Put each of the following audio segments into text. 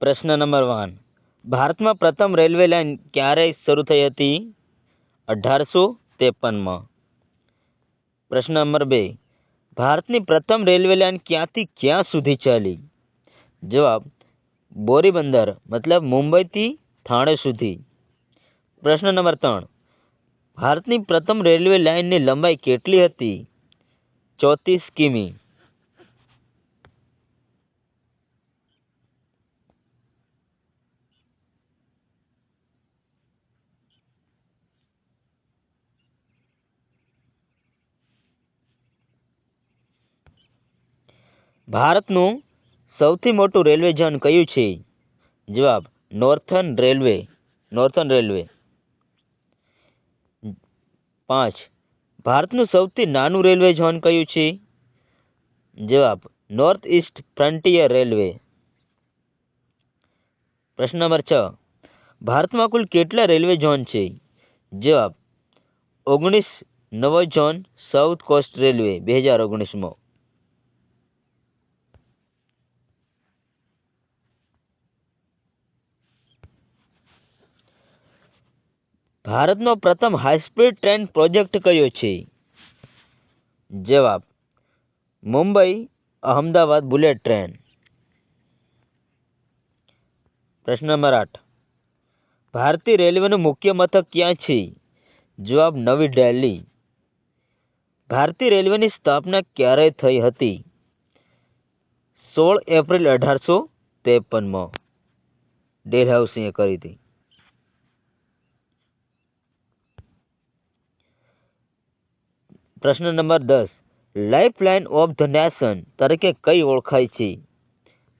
પ્રશ્ન number one. ભારતમાં પ્રથમ રેલવે લાઇન ક્યારે શરૂ થઈ હતી? અઢારસો ત્રેપનમાં. પ્રશ્ન નંબર બે. ભારતની પ્રથમ રેલવે લાઇન ક્યાંથી ક્યાં સુધી ચાલી? જવાબ, બોરીબંદર, મતલબ મુંબઈથી થાણે સુધી. પ્રશ્ન નંબર ત્રણ. ભારતની પ્રથમ રેલવે લાઇનની લંબાઈ કેટલી હતી? ચોત્રીસ કિમી. ભારતનું સૌથી મોટું રેલવે ઝોન કયું છે? જવાબ નોર્થન રેલવે નોર્થન રેલવે પાંચ, ભારતનું સૌથી નાનું રેલવે ઝોન કયું છે? જવાબ નોર્થ ઇસ્ટ ફ્રન્ટિયર રેલવે પ્રશ્ન નંબર છ, ભારતમાં કુલ કેટલા રેલવે ઝોન છે? જવાબ, ઓગણીસ નવો ઝોન સાઉથ કોસ્ટ રેલવે બે હજાર ઓગણીસમાં. ભારતનો પ્રથમ હાઈસ્પીડ ટ્રેન પ્રોજેક્ટ કયો છે? જવાબ, મુંબઈ અહમદાવાદ બુલેટ ટ્રેન પ્રશ્ન નંબર આઠ, ભારતીય રેલવેનું મુખ્ય મથક ક્યાં છે? જવાબ, નવી દિલ્હી ભારતીય રેલવેની સ્થાપના ક્યારે થઈ હતી? સોળ એપ્રિલ અઢારસો ત્રેપનમાં. ડેલહાઉસીએ કરી હતી. પ્રશ્ન નંબર દસ. લાઇફલાઇન ઓફ ધ નેશન તરીકે કઈ ઓળખાય છે?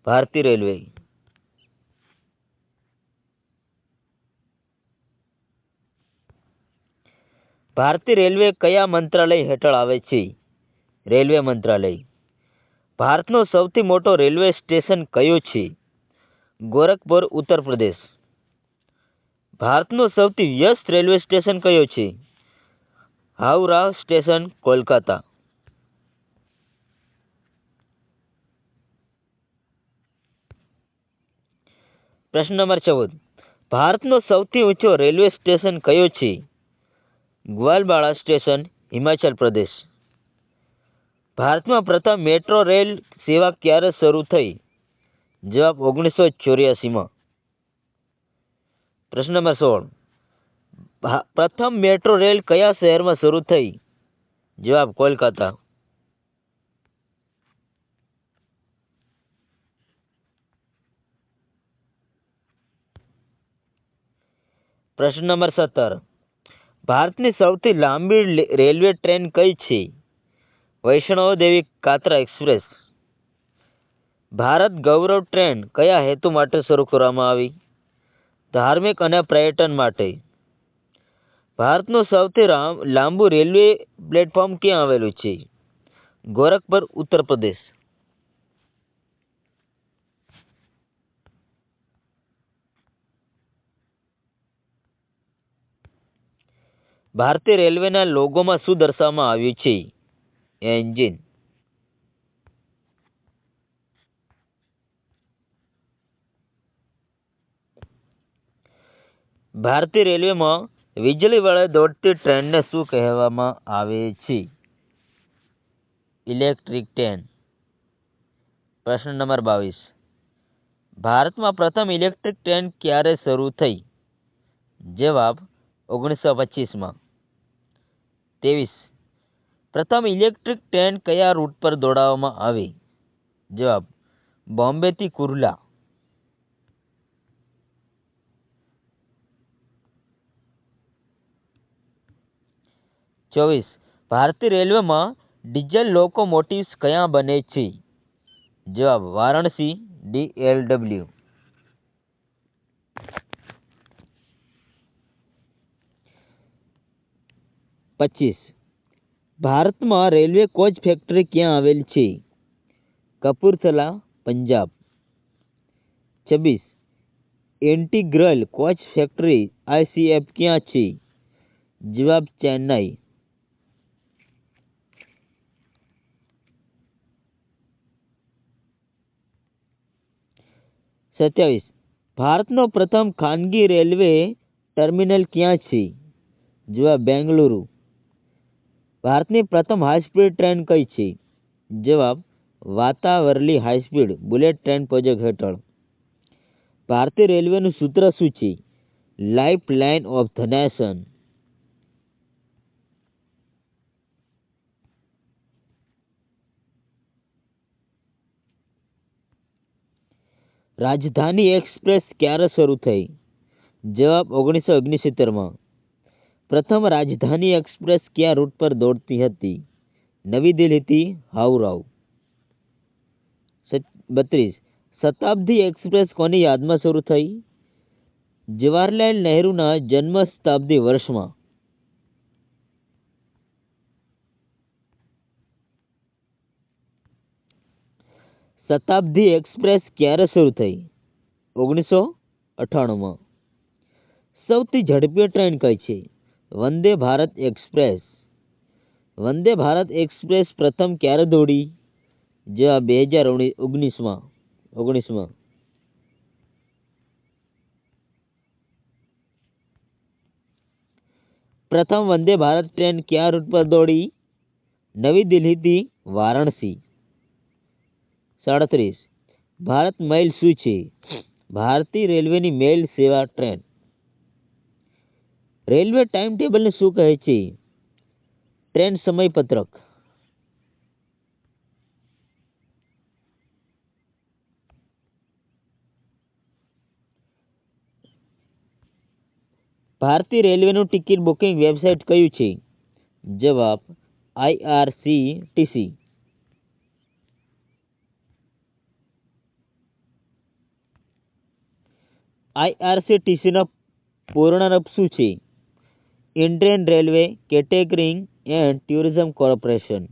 ભારતીય રેલવે. ભારતીય રેલવે કયા મંત્રાલય હેઠળ આવે છે? રેલવે મંત્રાલય. ભારતનો સૌથી મોટો રેલવે સ્ટેશન કયો છે? ગોરખપુર, ઉત્તર પ્રદેશ. ભારતનો સૌથી વ્યસ્ત રેલવે સ્ટેશન કયો છે? હાવરા સ્ટેશન, કોલકાતા. પ્રશ્ન નંબર ચૌદ. ભારતનો સૌથી ઊંચો રેલવે સ્ટેશન કયો છે? ગ્વાલબાડા સ્ટેશન, હિમાચલ પ્રદેશ. ભારતમાં પ્રથમ મેટ્રો રેલ સેવા ક્યારે શરૂ થઈ? જવાબ ઓગણીસો ચોર્યાસીમાં. પ્રશ્ન નંબર સોળ. પ્રથમ મેટ્રો રેલ કયા શહેરમાં શરૂ થઈ? જવાબ કોલકાતા. પ્રશ્ન નંબર સત્તર. ભારતની સૌથી લાંબી રેલવે ટ્રેન કઈ છે? વૈષ્ણવ દેવી કાત્રા એક્સપ્રેસ. ભારત ગૌરવ ટ્રેન કયા હેતુ માટે શરૂ કરવામાં આવી? ધાર્મિક અને પર્યટન માટે. ભારતનું સૌથી લાંબુ રેલવે પ્લેટફોર્મ ક્યાં આવેલું છે? ગોરખપુર, ઉત્તર પ્રદેશ. ભારતીય રેલવેના લોગોમાં શું દર્શાવવામાં આવ્યું છે? એન્જિન. ભારતીય રેલવેમાં વીજળી વડે દોડતી ટ્રેનને શું કહેવામાં આવે છે? Electric train. પ્રશ્ન નંબર બાવીસ. ભારતમાં પ્રથમ ઇલેક્ટ્રિક ટ્રેન ક્યારે શરૂ થઈ? જવાબ ઓગણીસો પચીસમાં. ત્રેવીસ. પ્રથમ ઇલેક્ટ્રિક ટ્રેન કયા રૂટ પર દોડાવવામાં આવી? જવાબ બોમ્બેથી કુર્લા. ચોવીસ. ભારતીય રેલવેમાં ડીઝલ લોકોમોટિવ્સ કયા બને છે? જવાબ, વારાણસી, ડી એલ ડબલ્યુ. પચીસ. ભારતમાં રેલવે કોચ ફેક્ટરી ક્યાં આવેલ છે? કપૂરથલા, પંજાબ. છવ્વીસ. એન્ટીગ્રલ કોચ ફેક્ટરી આઈસીએફ ક્યાં છે? જવાબ, ચેન્નાઈ. સત્યાવીસ. ભારતનો પ્રથમ ખાનગી રેલવે ટર્મિનલ ક્યાં છે? જવાબ બેંગલુરુ. ભારતની પ્રથમ હાઈ સ્પીડ ટ્રેન કઈ છે? જવાબ વાતાવરલી high speed bullet train project હેઠળ. ભારતીય રેલવેનું સૂત્ર શું છે? Life line of the nation Rajdhani express ક્યારે શરૂ થઈ? જવાબ ઓગણીસો ઓગણસિત્તેરમાં પ્રથમ રાજધાની એક્સપ્રેસ કયા રૂટ પર દોડતી હતી? નવી દિલ્હીથી હાવરાવ બત્રીસ. શતાબ્દી એક્સપ્રેસ કોની યાદમાં શરૂ થઈ? જવાહરલાલ નહેરુના જન્મ શતાબ્દી વર્ષમાં. શતાબ્દી એક્સપ્રેસ ક્યારે શરૂ થઈ? ઓગણીસો અઠ્ઠાણુંમાં. સૌથી ઝડપી ટ્રેન કઈ છે? વંદે ભારત એક્સપ્રેસ. વંદે ભારત એક્સપ્રેસ પ્રથમ ક્યારે દોડી? જે બે હજાર ઓગણીસમાં. ઓગણીસમાં. પ્રથમ વંદે ભારત ટ્રેન કયા રૂટ પર દોડી? નવી દિલ્હીથી વારાણસી. સાડત્રીસ. ભારત મેલ શું છે? ભારતીય રેલવેની મેલ સેવા ટ્રેન. રેલવે ટાઈમ ટેબલને શું કહે છે? ટ્રેન સમયપત્રક. ભારતીય રેલવેનું ટિકિટ બુકિંગ વેબસાઇટ કયું છે? જવાબ આઈઆરસીટીસી આઈઆરસીટીસીનો પૂર્ણરૂપ શું છે. Indian railway catering and tourism corporation.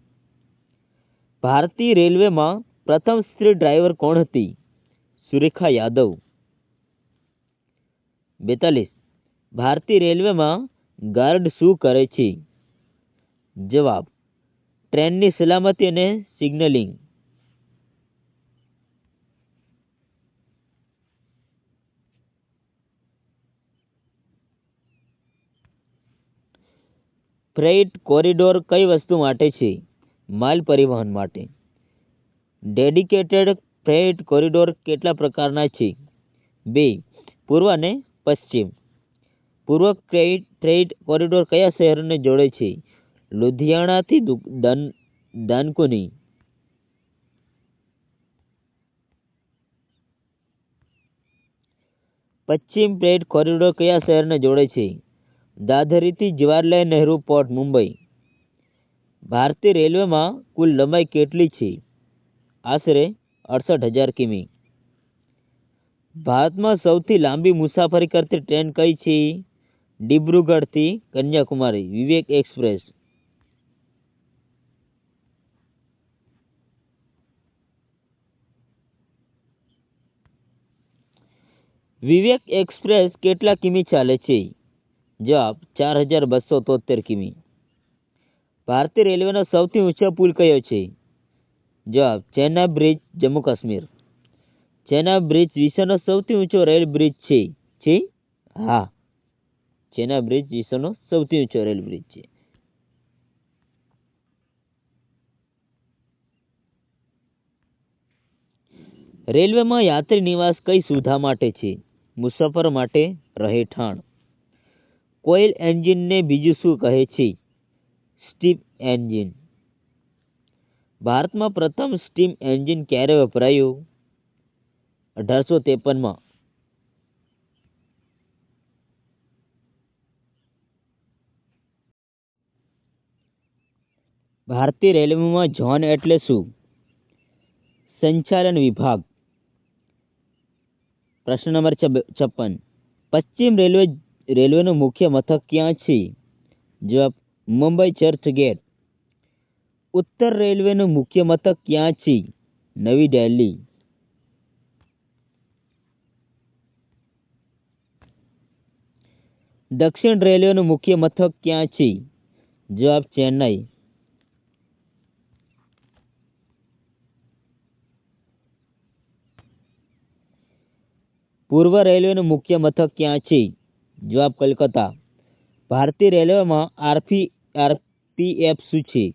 ભારતીય રેલવેમાં પ્રથમ સ્ત્રી ડ્રાઈવર કોણ હતી? સુરેખા યાદવ. બેતાલીસ. ભારતીય રેલવેમાં ગાર્ડ શું કરે છે? જવાબ. ટ્રેનની સલામતી અને સિગ્નલિંગ. ફ્રેઇટ કોરિડોર કઈ વસ્તુ માટે છે? માલ પરિવહન માટે. ડેડિકેટેડ ફ્રેઇટ કોરિડોર કેટલા પ્રકારના છે? બે, પૂર્વ અને પશ્ચિમ. પૂર્વ ફ્રેઇટ ફ્રેઇટ કોરિડોર કયા શહેરને જોડે છે? લુધિયાણાથી દન, દાનકુની. પશ્ચિમ ફ્રેઇટ કોરિડોર કયા શહેરને જોડે છે? દાદરીથી જવાહરલાલ નહેરુ પોર્ટ, મુંબઈ. ભારતીય રેલવેમાં કુલ લંબાઈ કેટલી છે? આશરે અડસઠ હજાર કિમી. ભારતમાં સૌથી લાંબી મુસાફરી કરતી ટ્રેન કઈ છે? ડિબ્રુગઢથી કન્યાકુમારી, વિવેક એક્સપ્રેસ. વિવેક એક્સપ્રેસ કેટલા કિમી ચાલે છે? જવાબ ચાર હજાર બસો તોતેર કિમી. ભારતીય રેલવેનો સૌથી ઊંચો પુલ કયો છે? જવાબ ચેના બ્રિજ, જમ્મુ કાશ્મીર. ચેના બ્રિજ વિશ્વનો સૌથી ઊંચો રેલ બ્રિજ છે. છે હા. ચેના બ્રિજ વિશ્વનો સૌથી ઊંચો રેલ બ્રિજ છે. રેલવેમાં યાત્રી નિવાસ કઈ સુવિધા માટે છે? મુસાફર માટે, રહેઠાણ. કોઇલ એન્જિનને બીજું શું કહે છે? Steam engine. ભારતમાં પ્રથમ સ્ટીમ એન્જિન ક્યારે વપરાયું? અઢારસો ત્રેપનમાં. ભારતીય રેલવેમાં ઝોન એટલે શું? સંચાલન વિભાગ. પ્રશ્ન નંબર છપ્પન. પશ્ચિમ રેલવે રેલવેનું મુખ્ય મથક ક્યાં છે? જવાબ, મુંબઈ ચર્ચ ગેટ. ઉત્તર રેલવેનું મુખ્ય મથક ક્યાં છે? નવી દિલ્હી. દક્ષિણ રેલવેનું મુખ્ય મથક ક્યાં છે? જવાબ, ચેન્નઈ. પૂર્વ રેલવેનું મુખ્ય મથક ક્યાં છે? જવાબ કલકત્તા. ભારતીય રેલવેમાં આરપી, આરપીએફ શું છે?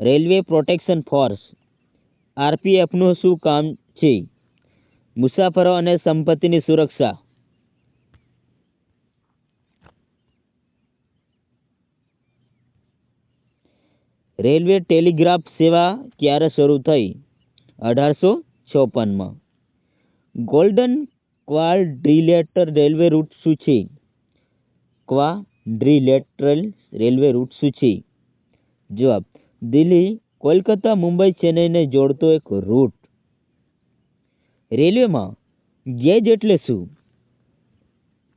Railway protection force. આરપીએફનું શું કામ છે? મુસાફરો અને સંપત્તિની સુરક્ષા. રેલવે ટેલિગ્રાફ સેવા ક્યારે શરૂ થઈ? અઢારસો ચોપનમાં. ગોલ્ડન ક્વાડ્રિલેટર રેલવે રૂટ શું છે? ક્વાડ્રિલેટરલ રેલવે રૂટ શું છે? જવાબ, દિલ્હી, કોલકાતા, મુંબઈ, ચેન્નઈને જોડતો એક રૂટ. રેલવેમાં ગેજ એટલે શું?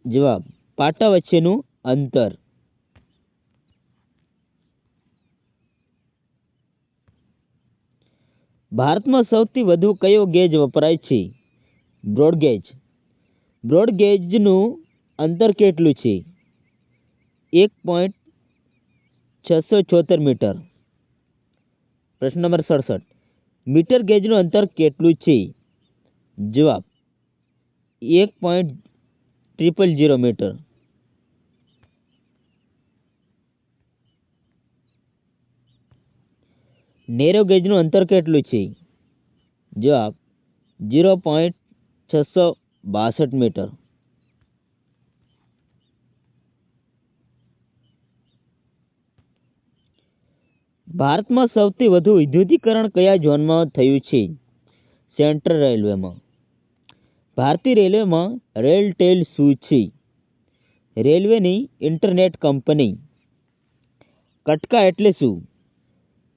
જવાબ, પાટા વચ્ચેનું અંતર. ભારતમાં સૌથી વધુ કયો ગેજ વપરાય છે? બ્રોડગેજ. બ્રોડગેજનું અંતર કેટલું છે? એક પોઈન્ટ છસો છોતેર મીટર. પ્રશ્ન નંબર સડસઠ. મીટર ગેજનું અંતર કેટલું છે? જવાબ, એક point triple zero metre. Narrow ગેજનું અંતર કેટલું છે? જવાબ, ઝીરો પોઈન્ટ છસો બાસઠ મીટર. ભારતમાં સૌથી વધુ વિદ્યુતીકરણ કયા ઝોનમાં થયું છે? સેન્ટ્રલ રેલવેમાં. ભારતીય રેલવેમાં રેલટેલ શું છે? રેલવેની ઇન્ટરનેટ કંપની. કટકા એટલે શું?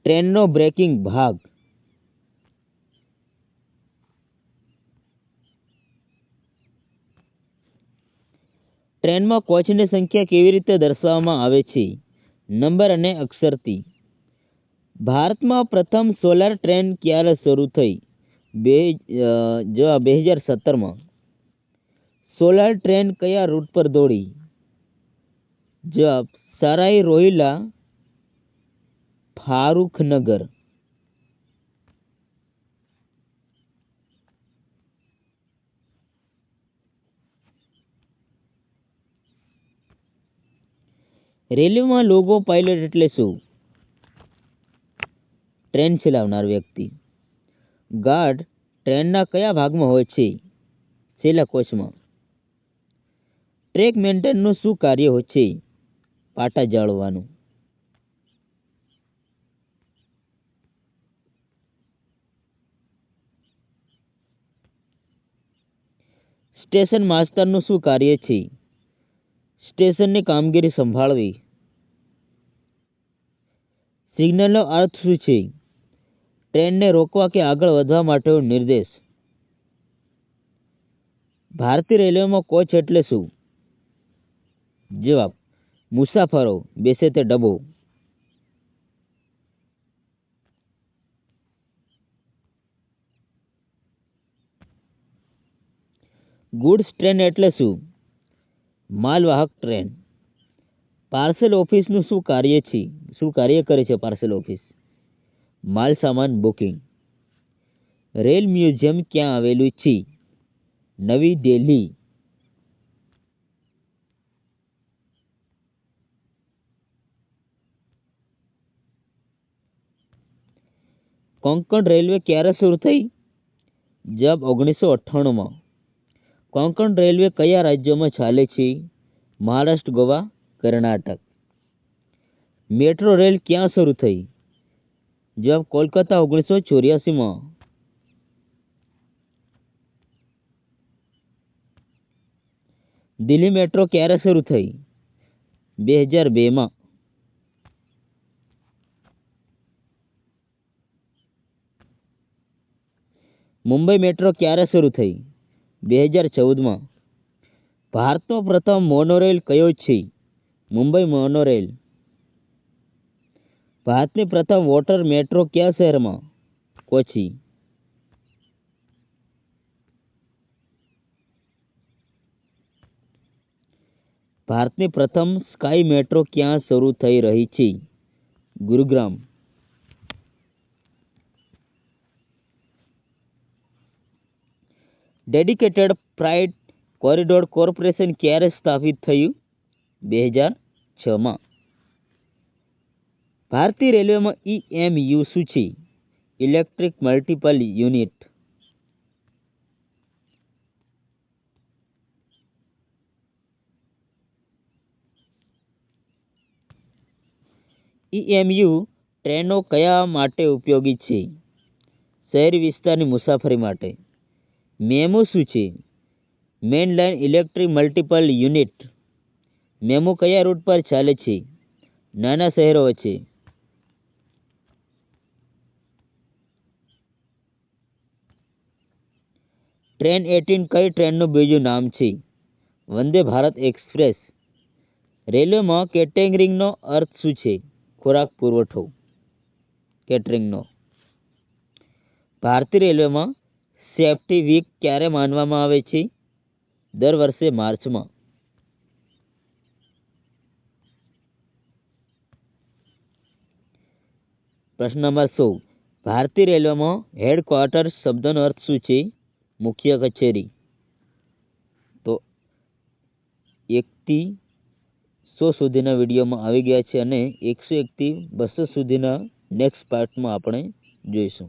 ટ્રેનનો બ્રેકિંગ ભાગ. ટ્રેનમાં કોચની સંખ્યા કેવી રીતે દર્શાવવામાં આવે છે? નંબર અને અક્ષરથી ભારતમાં પ્રથમ સોલાર ટ્રેન ક્યારે શરૂ થઈ? બે જોવા બે હજાર સત્તરમાં. સોલાર ટ્રેન કયા રૂટ પર દોડી? જવાબ, સરાઈ રોહિલા, ફારૂખનગર. રેલવેમાં લોગો પાયલટ એટલે શું? ટ્રેન ચલાવનાર વ્યક્તિ. ગાર્ડ ટ્રેનના કયા ભાગમાં હોય છે? છેલ્લા કોચમાં ટ્રેક મેન્ટેનનું શું કાર્ય હોય છે? પાટા જાળવવાનું સ્ટેશન માસ્તરનું શું કાર્ય છે? સ્ટેશનની કામગીરી સંભાળવી. સિગ્નલનો અર્થ શું છે? ટ્રેનને રોકવા કે આગળ વધવા માટેનો નિર્દેશ. ભારતીય રેલવેમાં કોચ એટલે શું? જવાબ, મુસાફરો, બેસે તે ડબો ગુડ્સ ટ્રેન એટલે શું? માલવાહક ટ્રેન. પાર્સલ ઓફિસનું શું કાર્ય છે? શું કાર્ય કરે છે પાર્સલ ઓફિસ? માલ સામાન બુકિંગ. રેલ મ્યુઝિયમ ક્યાં આવેલું છે? નવી દિલ્હી. કોંકણ રેલવે ક્યારે શરૂ થઈ? જબ ઓગણીસો અઠ્ઠાણુંમાં. કોંકણ રેલવે કયા રાજ્યોમાં ચાલે છે? મહારાષ્ટ્ર, ગોવા, કર્ણાટક. મેટ્રો રેલ ક્યાં શરૂ થઈ? જવાબ કોલકાતા ઓગણીસો ચોર્યાસીમાં. દિલ્હી મેટ્રો ક્યારે શરૂ થઈ? બે હજાર બેમાં. મુંબઈ મેટ્રો ક્યારે શરૂ થઈ? બે હજાર ચૌદમાં ભારતનો પ્રથમ મોનોરેલ કયો છે? મુંબઈ મોનોરેલ ભારતની પ્રથમ વોટર મેટ્રો કયા શહેરમાં? કોચી. ભારતની પ્રથમ સ્કાય મેટ્રો ક્યાં શરૂ થઈ રહી છે? Gurugram. Dedicated freight corridor corporation ક્યારે સ્થાપિત થયું? બે હજાર છમાં. ભારતીય રેલવેમાં ઈએમયુ શું છે? Electric multiple unit. ઈએમયુ ટ્રેનો કયા માટે ઉપયોગી છે? શહેરી વિસ્તારની મુસાફરી માટે. મેમો શું છે? Main line electric multiple unit. MEMU કયા રૂટ પર ચાલે છે? નાના શહેરો વચ્ચે. ટ્રેન એટીન કઈ ટ્રેનનું બીજું નામ છે? વંદે ભારત એક્સપ્રેસ. રેલવેમાં કેટેરિંગનો અર્થ શું છે? ખોરાક પુરવઠો. કેટરિંગનો. ભારતીય રેલવેમાં સેફ્ટી વીક ક્યારે માનવામાં આવે છે? દર વર્ષે માર્ચમાં. પ્રશ્ન નંબર સોળ. ભારતીય રેલવેમાં હેડક્વાર્ટર શબ્દનો અર્થ શું છે? મુખ્ય કચેરી. તો એકથી સો સુધીના વિડીયોમાં આવી ગયા છે અને એકસો એકથી બસો સુધીના નેક્સ્ટ પાર્ટમાં આપણે જોઈશું.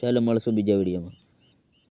ચાલો મળશું બીજા વિડીયોમાં.